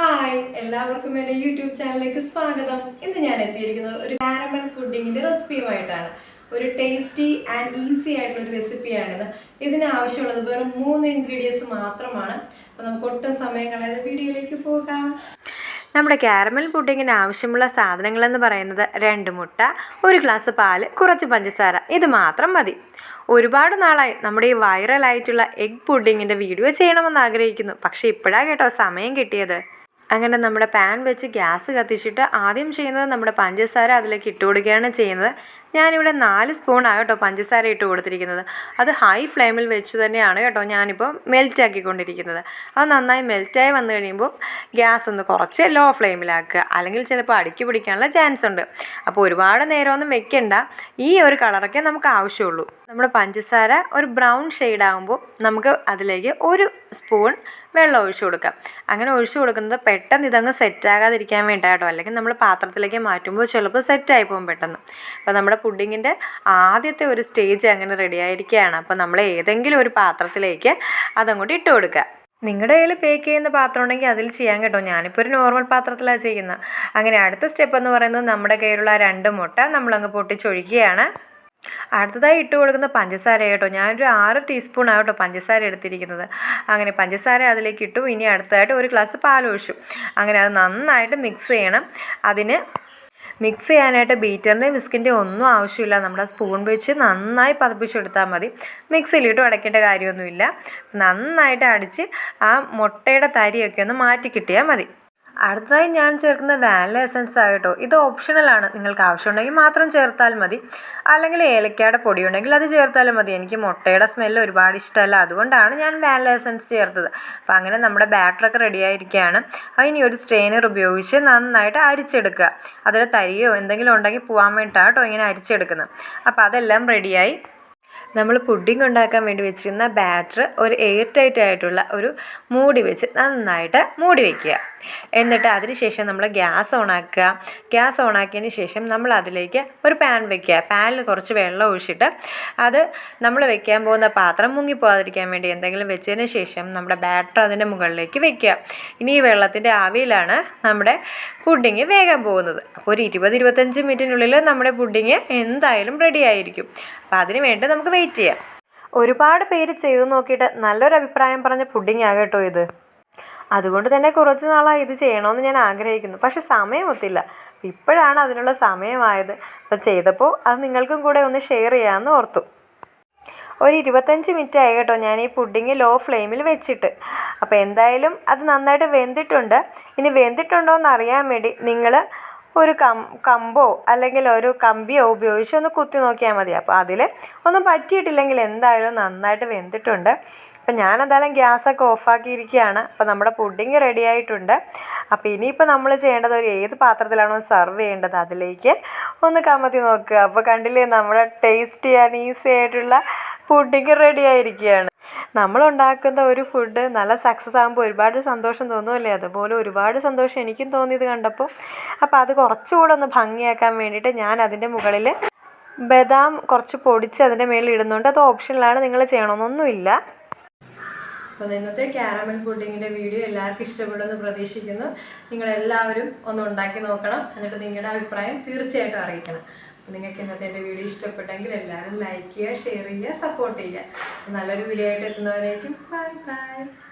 Hi എല്ലാവർക്കും എന്റെ YouTube ചാനലിലേക്ക് സ്വാഗതം. ഇന്ന് ഞാൻ എത്തിയിരിക്കുന്നത് ഒരു കാരമൽ പുഡിങ്ങിന്റെ റെസിപ്പിയുമായിട്ടാണ് ഒരു ടേസ്റ്റി ആൻഡ് ഈസി ആയിട്ടുള്ള ഒരു റെസിപ്പിയാണിത് ഇതിനാവശ്യമുള്ളത് വെറും മൂന്ന് ഇൻഗ്രീഡിയൻസ് മാത്രമാണ്. അപ്പോൾ നമുക്ക് ഒട്ടും സമയം കളയാതെ വീഡിയോയിലേക്ക് പോകാം. നമ്മുടെ കാരമൽ പുഡിങ്ങിന് ആവശ്യമുള്ള സാധനങ്ങളെന്ന് പറയുന്നത് രണ്ട് മുട്ട ഒരു ഗ്ലാസ് പാൽ കുറച്ച് പഞ്ചസാര. ഇത് മാത്രം മതി. ഒരുപാട് നാളായി നമ്മുടെ ഈ വൈറലായിട്ടുള്ള എഗ് പുഡിങ്ങിന്റെ വീഡിയോ ചെയ്യണമെന്ന് ആഗ്രഹിക്കുന്നു. പക്ഷേ ഇപ്പോഴാണ് കേട്ടോ സമയം കിട്ടിയത്. അങ്ങനെ നമ്മുടെ പാൻ വെച്ച് ഗ്യാസ് കത്തിച്ചിട്ട് ആദ്യം ചെയ്യുന്നത് നമ്മുടെ പഞ്ചസാര അതിലേക്ക് ഇട്ട് കൊടുക്കുകയാണ് ചെയ്യുന്നത്. ഞാനിവിടെ നാല് സ്പൂൺ കേട്ടോ പഞ്ചസാര ഇട്ട് കൊടുത്തിരിക്കുന്നത്. അത് ഹൈ ഫ്ലെയിമിൽ വെച്ച് തന്നെയാണ് കേട്ടോ ഞാനിപ്പോൾ മെൽറ്റ് ആക്കിക്കൊണ്ടിരിക്കുന്നത്. അത് നന്നായി മെൽറ്റായി വന്നു കഴിയുമ്പോൾ ഗ്യാസ് ഒന്ന് കുറച്ച് ലോ ഫ്ലെയിമിലാക്കുക അല്ലെങ്കിൽ ചിലപ്പോൾ അടുക്കി പിടിക്കാനുള്ള ചാൻസ് ഉണ്ട്. അപ്പോൾ ഒരുപാട് നേരമൊന്നും വെക്കണ്ട. ഈ ഒരു കളറൊക്കെ നമുക്ക് ആവശ്യമുള്ളൂ. നമ്മുടെ പഞ്ചസാര ഒരു ബ്രൗൺ ഷെയ്ഡ് ആകുമ്പോൾ നമുക്ക് അതിലേക്ക് ഒരു സ്പൂൺ വെള്ളം ഒഴിച്ചു കൊടുക്കാം. അങ്ങനെ ഒഴിച്ചു കൊടുക്കുന്നത് പെട്ടെന്ന് ഇതങ്ങ് സെറ്റാകാതിരിക്കാൻ വേണ്ടിയിട്ടോ അല്ലെങ്കിൽ നമ്മൾ പാത്രത്തിലേക്ക് മാറ്റുമ്പോൾ ചിലപ്പോൾ സെറ്റായി പോകും പെട്ടെന്ന്. അപ്പോൾ നമ്മുടെ പുഡിങ്ങിന്റെ ആദ്യത്തെ ഒരു സ്റ്റേജ് അങ്ങനെ റെഡി ആയിരിക്കുകയാണ് അപ്പോൾ നമ്മൾ ഏതെങ്കിലും ഒരു പാത്രത്തിലേക്ക് അതങ്ങോട്ട് ഇട്ട് കൊടുക്കുക നിങ്ങളുടെ കയ്യിൽ പേക്ക് ചെയ്യുന്ന പാത്രം ഉണ്ടെങ്കിൽ അതിൽ ചെയ്യാൻ കേട്ടോ. ഞാനിപ്പോൾ ഒരു നോർമൽ പാത്രത്തിലാണ് ചെയ്യുന്നത് അങ്ങനെ അടുത്ത സ്റ്റെപ്പ് എന്ന് പറയുന്നത് നമ്മുടെ കയ്യിലുള്ള രണ്ട് മുട്ട നമ്മളങ്ങ് പൊട്ടിച്ചൊഴിക്കുകയാണ്. അടുത്തതായി ഇട്ട് കൊടുക്കുന്ന പഞ്ചസാര കേട്ടോ. ഞാനൊരു ആറ് ടീസ്പൂൺ ആകട്ടോ പഞ്ചസാര എടുത്തിരിക്കുന്നത്. അങ്ങനെ പഞ്ചസാര അതിലേക്ക് ഇട്ടു. ഇനി അടുത്തതായിട്ട് ഒരു ഗ്ലാസ് പാലൊഴിച്ചു അങ്ങനെ അത് നന്നായിട്ട് മിക്സ് ചെയ്യണം. അതിന് മിക്സ് ചെയ്യാനായിട്ട് ബീറ്ററിന്റെ വിസ്കിന്റെ ഒന്നും ആവശ്യമില്ല. നമ്മുടെ സ്പൂൺ വെച്ച് നന്നായി പതപ്പിച്ചെടുത്താൽ മതി. മിക്സിയിലിട്ട് അടയ്ക്കേണ്ട കാര്യമൊന്നുമില്ല. നന്നായിട്ട് അടിച്ച് ആ മുട്ടയുടെ തരിയൊക്കെ ഒന്ന് മാറ്റി കിട്ടിയാൽ മതി. അടുത്തതായി ഞാൻ ചേർക്കുന്ന വാനില എസൻസ് ആകട്ടോ ഇത് ഓപ്ഷണലാണ് നിങ്ങൾക്ക് ആവശ്യമുണ്ടെങ്കിൽ മാത്രം ചേർത്താൽ മതി. അല്ലെങ്കിൽ ഏലക്കയുടെ പൊടി ഉണ്ടെങ്കിൽ അത് ചേർത്താലും മതി. എനിക്ക് മുട്ടയുടെ സ്മെല്ല് ഒരുപാട് ഇഷ്ടമല്ല. അതുകൊണ്ടാണ് ഞാൻ വാനില എസൻസ് ചേർത്തത്. അപ്പോൾ അങ്ങനെ നമ്മുടെ ബാറ്ററൊക്കെ റെഡി ആയിരിക്കുകയാണ്. ഇനി ഒരു സ്ട്രെയിനർ ഉപയോഗിച്ച് നന്നായിട്ട് അരിച്ചെടുക്കുക. അതിൽ തരിയോ എന്തെങ്കിലും ഉണ്ടെങ്കിൽ പോകാൻ വേണ്ടിയിട്ടാണ് കേട്ടോ ഇങ്ങനെ അരിച്ചെടുക്കുന്നത്. അപ്പോൾ അതെല്ലാം റെഡിയായി നമ്മൾ പുഡിംഗ് ഉണ്ടാക്കാൻ വേണ്ടി വെച്ചിരുന്ന ബാറ്റർ ഒരു എയർ ടൈറ്റ് ആയിട്ടുള്ള ഒരു മൂടി വെച്ച് നന്നായിട്ട് മൂടി വയ്ക്കുക എന്നിട്ട് അതിനുശേഷം നമ്മൾ ഗ്യാസ് ഓൺ ആക്കുക. ഗ്യാസ് ഓണാക്കിയതിന് ശേഷം നമ്മൾ അതിലേക്ക് ഒരു പാൻ വെക്കുക. പാനിൽ കുറച്ച് വെള്ളം ഒഴിച്ചിട്ട് അത് നമ്മൾ വെക്കാൻ പോകുന്ന പാത്രം മുങ്ങിപ്പോകാതിരിക്കാൻ വേണ്ടി എന്തെങ്കിലും വെച്ചതിന് ശേഷം നമ്മുടെ ബാറ്റർ അതിന്റെ മുകളിലേക്ക് വെക്കുക. ഇനി ഈ വെള്ളത്തിന്റെ ആവിയിലാണ് നമ്മുടെ പുഡിങ് വേഗം പോകുന്നത്. അപ്പോൾ ഒരു ഇരുപത് ഇരുപത്തഞ്ച് മിനിറ്റിനുള്ളിൽ നമ്മുടെ പുഡിങ് എന്തായാലും റെഡി ആയിരിക്കും. അപ്പോൾ അതിന് വേണ്ടി നമുക്ക് വെയിറ്റ് ചെയ്യാം. ഒരുപാട് പേര് ചെയ്തു നോക്കിയിട്ട് നല്ലൊരു അഭിപ്രായം പറഞ്ഞ പുഡിങ് ആകട്ടോ ഇത്. അതുകൊണ്ട് തന്നെ കുറച്ച് നാളായി ഇത് ചെയ്യണമെന്ന് ഞാൻ ആഗ്രഹിക്കുന്നു. പക്ഷെ സമയം ഒത്തില്ല. ഇപ്പോഴാണ് അതിനുള്ള സമയമായത്. അപ്പോൾ ചെയ്തപ്പോൾ അത് നിങ്ങൾക്കും കൂടെ ഒന്ന് ഷെയർ ചെയ്യാമെന്ന് ഓർത്തു. ഒരു ഇരുപത്തഞ്ച് മിനിറ്റ് ആയി കേട്ടോ ഞാൻ ഈ പുഡിങ് ലോ ഫ്ലെയിമിൽ വെച്ചിട്ട്. അപ്പോൾ എന്തായാലും അത് നന്നായിട്ട് വെന്തിട്ടുണ്ട്. ഇനി വെന്തിട്ടുണ്ടോ എന്ന് അറിയാൻ വേണ്ടി നിങ്ങൾ ഒരു കമ്പോ അല്ലെങ്കിൽ ഒരു കമ്പിയോ ഉപയോഗിച്ച് ഒന്ന് കുത്തി നോക്കിയാൽ മതി. അപ്പോൾ അതിൽ ഒന്നും പറ്റിയിട്ടില്ലെങ്കിൽ എന്തായാലും നന്നായിട്ട് വെന്തിട്ടുണ്ട്. അപ്പം ഞാനെന്തായാലും ഗ്യാസൊക്കെ ഓഫാക്കിയിരിക്കുകയാണ്. അപ്പോൾ നമ്മുടെ പുഡിങ് റെഡി ആയിട്ടുണ്ട്. അപ്പോൾ ഇനിയിപ്പോൾ നമ്മൾ ചെയ്യേണ്ടത് ഒരു ഏത് പാത്രത്തിലാണോ സെർവ് ചെയ്യേണ്ടത് അതിലേക്ക് ഒന്ന് കമത്തി നോക്കുക. അപ്പോൾ കണ്ടില്ലേ നമ്മുടെ ടേസ്റ്റി ആൻഡ് ഈസി ആയിട്ടുള്ള പുഡിങ് റെഡി ആയിരിക്കുകയാണ്. നമ്മൾ ഉണ്ടാക്കുന്ന ഒരു ഫുഡ് നല്ല സക്സസ് ആകുമ്പോൾ ഒരുപാട് സന്തോഷം തോന്നുമല്ലേ അതുപോലെ ഒരുപാട് സന്തോഷം എനിക്കും തോന്നിയത് കണ്ടപ്പോൾ അപ്പോൾ അത് കുറച്ചുകൂടെ ഒന്ന് ഭംഗിയാക്കാൻ വേണ്ടിയിട്ട് ഞാൻ അതിന്റെ മുകളിൽ ബദാം കുറച്ച് പൊടിച്ച് അതിന്റെ മേളിൽ ഇടുന്നുണ്ട്. അത് ഓപ്ഷനിലാണ് നിങ്ങൾ ചെയ്യണമെന്നൊന്നുമില്ല. അപ്പോൾ ഇന്നത്തെ ക്യാരമൽ പുഡിങ്ങിന്റെ വീഡിയോ എല്ലാവർക്കും ഇഷ്ടപ്പെടുമെന്ന് പ്രതീക്ഷിക്കുന്നു. നിങ്ങളെല്ലാവരും ഒന്ന് ഉണ്ടാക്കി നോക്കണം. എന്നിട്ട് നിങ്ങളുടെ അഭിപ്രായം തീർച്ചയായിട്ടും അറിയിക്കണം. അപ്പോൾ നിങ്ങൾക്ക് ഇന്നത്തെ എന്റെ വീഡിയോ ഇഷ്ടപ്പെട്ടെങ്കിൽ എല്ലാവരും ലൈക്ക് ചെയ്യുക ഷെയർ ചെയ്യുക സപ്പോർട്ട് ചെയ്യുക. നല്ലൊരു വീഡിയോ ആയിട്ട് എത്തുന്നവരേക്കും. Bye bye